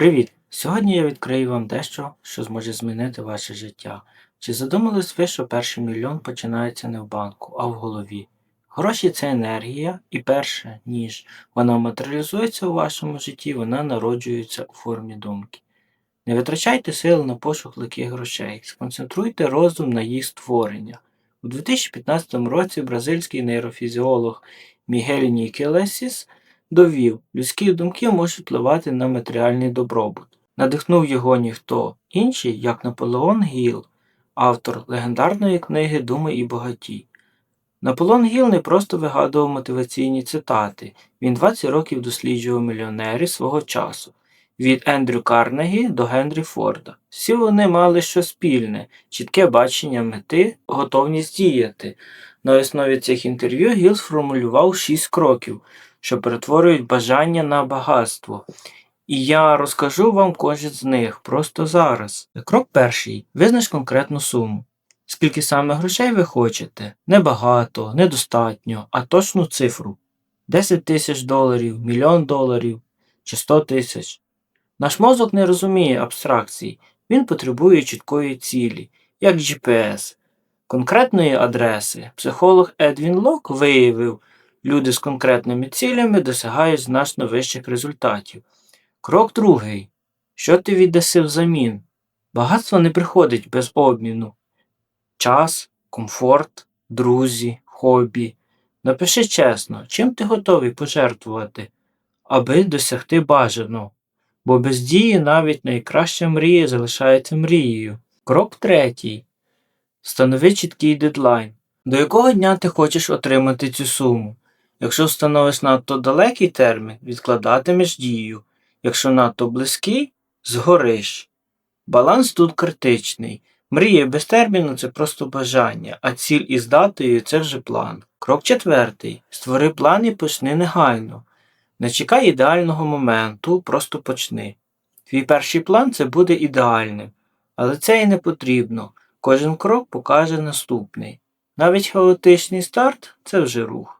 Привіт! Сьогодні я відкрию вам дещо, що зможе змінити ваше життя. Чи задумались ви, що перший мільйон починається не в банку, а в голові? Гроші це енергія, і перше, ніж вона матеріалізується у вашому житті, вона народжується у формі думки. Не витрачайте сили на пошук легких грошей, сконцентруйте розум на їх створення. У 2015 році бразильський нейрофізіолог Мігель Нікелесіс довів, людські думки можуть впливати на матеріальний добробут. Надихнув його ніхто інший, як Наполеон Гіл, автор легендарної книги Думи і багаті. Наполеон Гіл не просто вигадував мотиваційні цитати, він 20 років досліджував мільйонерів свого часу. Від Ендрю Карнегі до Генрі Форда. Всі вони мали щось спільне, чітке бачення мети, готовність діяти. На основі цих інтерв'ю Гіл сформулював шість кроків, що перетворюють бажання на багатство. І я розкажу вам кожен з них просто зараз. Крок перший. Визнач конкретну суму. Скільки саме грошей ви хочете? Небагато, недостатньо, а точну цифру. 10 тисяч доларів, мільйон доларів чи 100 тисяч. Наш мозок не розуміє абстракцій, він потребує чіткої цілі, як GPS, конкретної адреси. Психолог Едвін Лок виявив, люди з конкретними цілями досягають значно вищих результатів. Крок другий. Що ти віддаси взамін? Багатство не приходить без обміну. Час, комфорт, друзі, хобі. Напиши чесно, чим ти готовий пожертвувати, аби досягти бажаного. Бо без дії навіть найкраща мрія залишається мрією. Крок третій. Встанови чіткий дедлайн. До якого дня ти хочеш отримати цю суму? Якщо встановиш надто далекий термін, відкладатимеш дію. Якщо надто близький, згориш. Баланс тут критичний. Мрія без терміну це просто бажання, а ціль із датою це вже план. Крок четвертий. Створи план і почни негайно. Не чекай ідеального моменту, просто почни. Твій перший план це буде ідеальним, але це і не потрібно. Кожен крок покаже наступний. Навіть хаотичний старт це вже рух.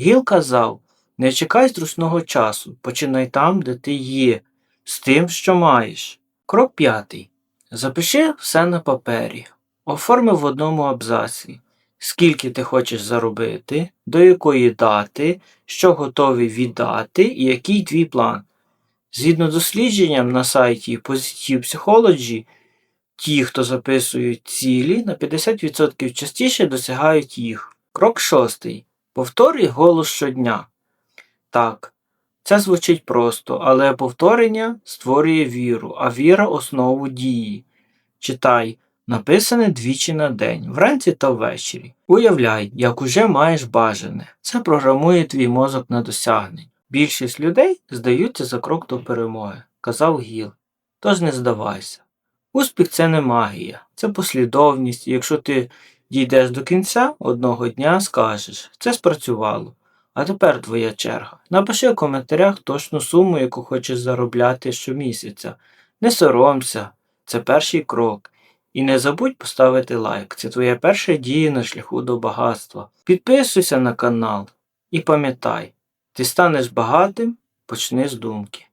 Гіл казав не чекай зручного часу, починай там, де ти є, з тим, що маєш. Крок п'ятий. Запиши все на папері. Оформи в одному абзаці, скільки ти хочеш заробити, до якої дати, що готовий віддати і який твій план. Згідно дослідженням на сайті Positive Psychology, ті, хто записують цілі, на 50% частіше досягають їх. Крок шостий. Повторюй голос щодня. Так, це звучить просто, але повторення створює віру, а віра основу дії. Читай, написане двічі на день, вранці та ввечері. Уявляй, як уже маєш бажане. Це програмує твій мозок на досягнення. Більшість людей здаються за крок до перемоги, казав Гіл. Тож не здавайся. Успіх це не магія, це послідовність, якщо ти дійдеш до кінця, одного дня скажеш, це спрацювало. А тепер твоя черга. Напиши в коментарях точну суму, яку хочеш заробляти щомісяця. Не соромся, це перший крок. І не забудь поставити лайк. Це твоя перша дія на шляху до багатства. Підписуйся на канал і пам'ятай, ти станеш багатим, почни з думки.